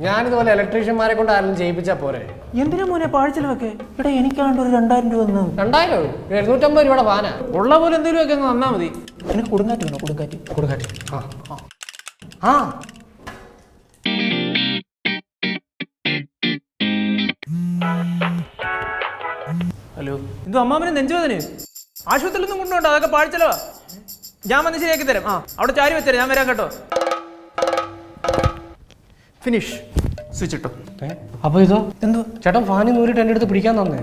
ഞാനിതുപോലെ ഇലക്ട്രീഷ്യന്മാരെ കൊണ്ട് ആരെങ്കിലും ചെയ്യിപ്പിച്ചാ പോരെ? എന്തിനാ മോനെ പാഴ്ചലവൊക്കെ? ഇവിടെ എനിക്കാണ്ട് ഒരു രണ്ടായിരം രൂപ തന്നു. രണ്ടായിരം? എഴുന്നൂറ്റമ്പത് രൂപയുടെ വാന ഉള്ള പോലെ എന്തെങ്കിലും ഒക്കെ തന്നാ മതി. എനിക്ക് കൊടുങ്കാറ്റ് വേണോ? കൊടുങ്കാറ്റ്. കൊടുങ്കാറ്റ്. ആ. ആ. ആ. ഹലോ. എന്തോ അമ്മാമനെ നെഞ്ചുവേദന ആശുപത്രിയിലൊന്നും കൊണ്ടുപോകണ്ട അതൊക്കെ പാഴ്ചലോ ഞാൻ വന്ന് ശരിയാക്കി തരാം. ആ അവിടെ ചാരി വെച്ചേരാം. ഞാൻ വരാം കേട്ടോ. ഫിനിഷ് സ്വിച്ച് ഇട്ടു? അപ്പൊ ഇതോ? എന്തോ ചേട്ടൻ ഫാനി നൂറിട്ട് എന്റെ അടുത്ത് പിടിക്കാൻ തന്നേ.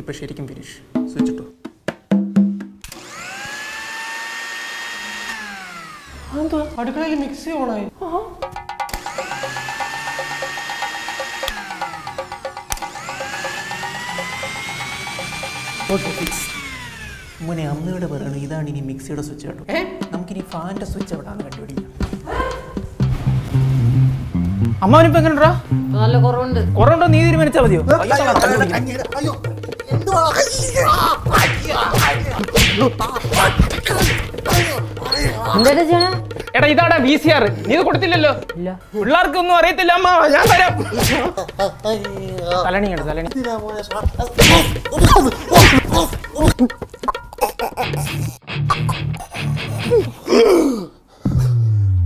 ഇപ്പൊ ശരിക്കും ഫിനിഷ് സ്വിച്ച് ഇട്ടു. എന്തോ അടുക്കളയിൽ മിക്സി ഓണായി ഓക്കെ ഫിക്സ് മോനെ അമ്മയോട് പറയണം ഇതാണ് ഇനി മിക്സിയുടെ സ്വിച്ച് കേട്ടോ? നമുക്കിനി ഫാന്റെ സ്വിച്ച് എവിടെയാണ് കണ്ടുപിടിക്കാം അമ്മാവനിപ്പോ എങ്ങനെടാ നല്ല കുറവുണ്ട്. കുറവുണ്ടോ നീ തീരുമാനിച്ചാൽ മതിയോ? എന്തായാലും ചെയ്യണേ? എടാ ഇതാടാ വി സി ആർ നീ ഇത് കൊടുത്തില്ലല്ലോ? ഇല്ല. പിള്ളേർക്കൊന്നും അറിയത്തില്ല അമ്മ. ഞാൻ തരാം. തലണി. തലണി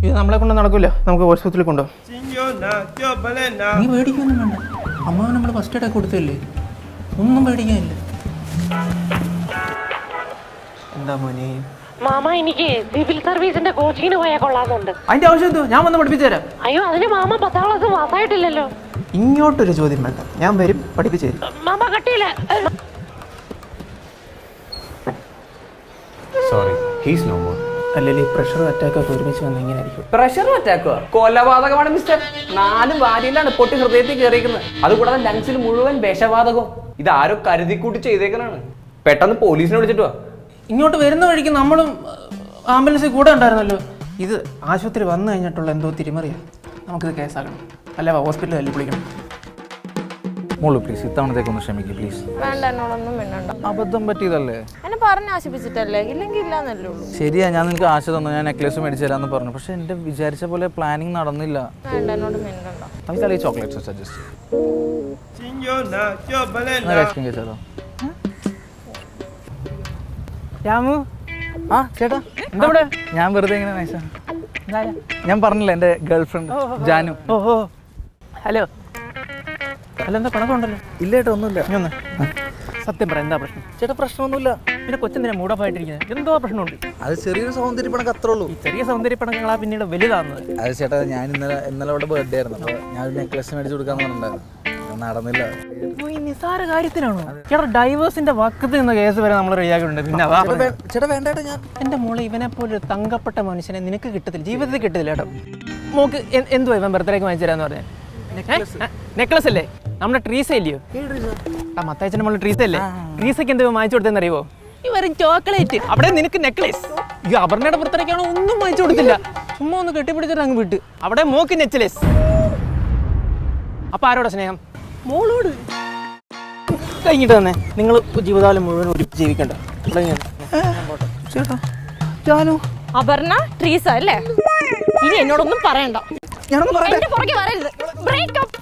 ഇത് നമ്മളെ കൊണ്ട് നടക്കില്ല നമുക്ക് ഹോസ്പിറ്റലിൽ balena. നീ പേടിക്കൊന്നും വേണ്ട. അമ്മ നമ്മൾ ഫസ്റ്റ് എയ്ഡ് കൊടുത്തല്ലേ ഒന്നും പേടിക്കാനില്ല എന്താ മോനെ? മാമ എനിക്ക് സിവിൽ സർവീസിന്റെ കോച്ചിങ്ങിന് പോയാൽ കൊള്ളാന്നുണ്ട് അതിന്റെ ആവശ്യം എന്തോ? ഞാൻ വന്ന് പഠിപ്പിച്ചു തരാം. അയ്യോ അതിന് മാമ പത്താം ക്ലാസ് പാസ്സായിട്ടില്ലല്ലോ. ഇങ്ങോട്ടൊരു ചോദ്യം വേണ്ട. ഞാൻ വരും പഠിപ്പിച്ചു തരും. മാമ കട്ടിയില്ല. Sorry, ഹീസ് നോ മോർ അല്ലെങ്കിൽ പ്രഷർ അറ്റാക്ക് ഒക്കെ ഒരുമിച്ച് വന്ന് ഇങ്ങനെ ആയിരിക്കും പ്രഷർ അറ്റാക്കോ കൊലപാതകമാണ് മിസ്റ്റർ നാല് വാരിയിലാണ് പൊട്ടി ഹൃദയത്തിൽ കയറിയിരിക്കുന്നത്. അതുകൂടാതെ ലങ്സിൽ മുഴുവൻ വിഷവാതകവും. ഇത് ആരോ കരുതിക്കൂട്ടി ചെയ്തേക്കണാണ്. പെട്ടെന്ന് പോലീസിനെ വിളിച്ചിട്ട് വാ. ഇങ്ങോട്ട് വരുന്ന വഴിക്ക് നമ്മളും ആംബുലൻസിൽ കൂടെ ഉണ്ടായിരുന്നല്ലോ. ഇത് ആശുപത്രി വന്നു കഴിഞ്ഞിട്ടുള്ള എന്തോ തിരിമറിയാ. നമുക്കിത് കേസാക്കണം. അല്ല ഹോസ്പിറ്റലിൽ തല്ലി വിളിക്കണം. മോളു പ്ലീസ് ഇത്തവണത്തേക്ക് ഒന്ന് ക്ഷമിക്ക് പ്ലീസ് വേണ്ട എന്നോടൊന്നും മിണ്ടണ്ട. അബദ്ധം പറ്റിയതല്ലേ? എന്നെ പറഞ്ഞു ആശിപ്പിച്ചിട്ടല്ലേ ഇല്ലെങ്കിൽ ഇല്ലാന്നല്ലേ ഉള്ളൂ. ശരിയാ ഞാൻ നിനക്ക് ആശ തന്നു. ഞാൻ നെക്ലേസ് മേടിച്ചു തരാമെന്ന് പറഞ്ഞു. പക്ഷെ എന്റെ വിചാരിച്ച പോലെ പ്ലാനിങ് നടന്നില്ല. വേണ്ട എന്നോട് മിണ്ടണ്ട. ഈ ചോക്ലേറ്റ്സ് സജസ്റ്റ്. ഐസ്ക്രീം കഴിച്ചാലോ? രാമു? ആ ചേട്ടാ എന്താ ഇവിടെ? ഞാൻ വെറുതെ ഇങ്ങനെ നൈസാ ഞാൻ പറഞ്ഞില്ല എന്റെ ഗേൾഫ്രണ്ട് ജാനു. ഓ. ഹലോ. അല്ല എന്താ പണക്കമുണ്ടല്ലോ? ഇല്ല ചേട്ടാ ഒന്നുമില്ല. നീ ഒന്ന്. സത്യം പറ എന്താ പ്രശ്നം? ചേട്ടാ പ്രശ്നമൊന്നുമില്ല. പിന്നെ കൊച്ചെന്തിനാ മൂടപ്പായിട്ടിരിക്കുന്നത് എന്തോ പ്രശ്നമുണ്ട്. അത് ചെറിയൊരു സൗന്ദര്യ പണക്ക് അത്രേ ഉള്ളൂ. ഈ ചെറിയ സൗന്ദര്യ പണങ്ങളാ പിന്നീട് വലുതാകുന്നത് അത് ചേട്ടാ ഞാൻ ഇന്നലെ ഇന്നലെ അവിടെ ബർത്ത്ഡേ ആയിരുന്നു. അപ്പോൾ ഞാൻ ഒരു നെക്ലേസ് മേടിച്ച് കൊടുക്കാന്ന് പറഞ്ഞിട്ടുണ്ടായിരുന്നു. നടന്നില്ല. ഓ, ഈ നിസാര കാര്യത്തിനാണോ? ചേട്ടാ ഡൈവേഴ്സിന്റെ വക്കത്ത് നിന്ന് കേസ് വരെ നമ്മൾ റെഡിയാക്കിയിട്ടുണ്ട് പിന്നെ അതാ. ചേട്ടാ വേണ്ട ചേട്ടാ ഞാൻ എന്റെ മോളെ ഇവനെ പോലെ ഒരു തങ്കപ്പെട്ട മനുഷ്യനെ നിനക്ക് കിട്ടത്തില്ല. ജീവിതത്തിൽ കിട്ടത്തില്ല കേട്ടോ. മോക്ക് എന്തുവാ ഇവൻ ബർത്ത്ഡേക്ക് വാങ്ങിച്ചു തരാന്ന് പറഞ്ഞേ? നെക്ലസ് അല്ലേ? നമ്മുടെ ട്രീസ ഇല്ലയോ? ആ മത്തയച്ചന്റെ നമ്മൾ ട്രീസ അല്ലേ ട്രീസയ്ക്ക് എന്ത് വാങ്ങിച്ചു കൊടുത്തെന്ന് അറിയുമോ ഈ വെറും ചോക്ലേറ്റ്. അവിടെ നിനക്ക് നെക്ലേസ്. ഈ അപർണയുടെ ബർത്ത്ഡേക്കാണോ ഒന്നും വാങ്ങിച്ചു കൊടുത്തില്ല. ചുമ്മാ ഒന്ന് കെട്ടിപ്പിടിച്ചിട്ട് അങ്ങ് വിട്ട്. അവിടെ മോക്ക് നെക്ലേസ്. അപ്പൊ ആരോടാ സ്നേഹം? മോളോട്. കഴിഞ്ഞിട്ട് തന്നെ. നിങ്ങൾ ജീവിതകാലം മുഴുവൻ ഒരു ജീവിക്കണ്ട. അപർണ ട്രീസ അല്ലേ? ഇനി എന്നോടൊന്നും പറയണ്ട. പുറകെ വരരുത്. ബ്രേക്കപ്പ്